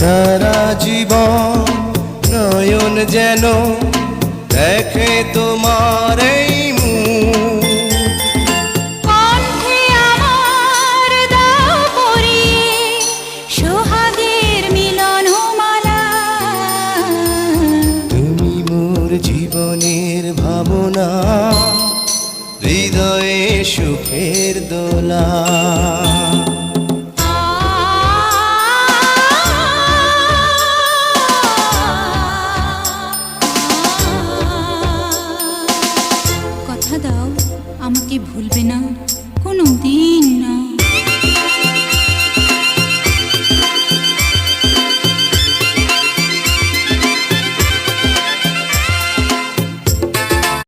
সারা জীবন নয়ন যেন দেখে তোমার এই জীবনের ভাবনা হৃদয়ে সুখের দোলা। আমাকে ভুলবে না